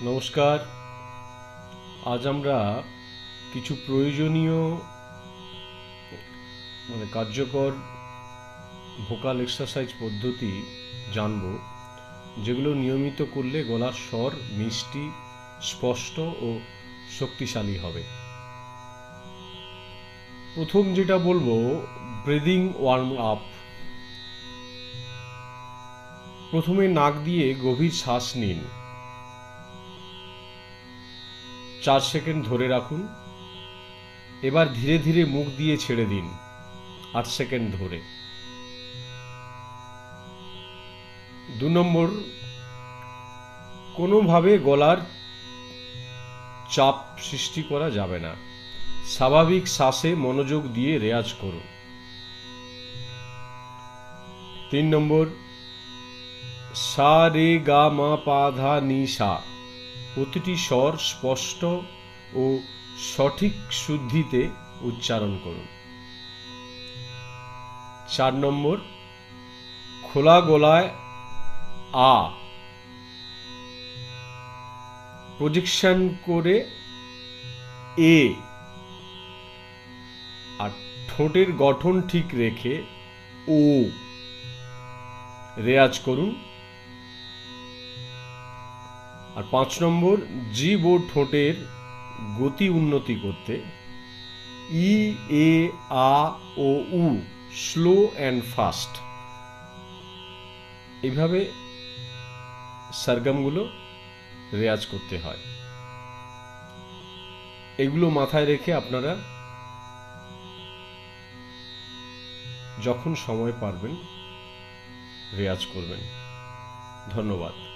নমস্কার। আজ আমরা কিছু প্রয়োজনীয় মানে কার্যকর ভোকাল এক্সারসাইজ পদ্ধতি জানব, যেগুলো নিয়মিত করলে গলার স্বর মিষ্টি, স্পষ্ট ও শক্তিশালী হবে। প্রথম যেটা বলব ব্রিদিং ওয়ার্ম আপ প্রথমে নাক দিয়ে গভীর শ্বাস নিন। চার সেকেন্ড ধরে রাখুন। এবার ধীরে ধীরে মুখ দিয়ে ছেড়ে দিন, আট সেকেন্ড ধরে। দু নম্বর, কোনোভাবে গলার চাপ সৃষ্টি করা যাবে না। স্বাভাবিক শ্বাসে মনোযোগ দিয়ে রেয়াজ করুন। তিন নম্বর, সা, রে, গা, মা, পা, ধা, নি, সা। প্রতিটি স্বর স্পষ্ট ও সঠিক শুদ্ধিতে উচ্চারণ করুন। চার নম্বর, খোলা গলায় আ। প্রজেকশন করে এ। আর ঠোঁটের গঠন ঠিক রেখে ও। রেয়াজ করুন। আর পাঁচ নম্বর জীব ও ঠোঁটের গতি উন্নতি করতে। ই, এ, আ, ও, উ, স্লো অ্যান্ড ফাস্ট। এইভাবে সারগামগুলো রেয়াজ করতে হয়। এগুলো মাথায় রেখে আপনারা যখন সময় পারবেন, রেয়াজ করবেন। ধন্যবাদ।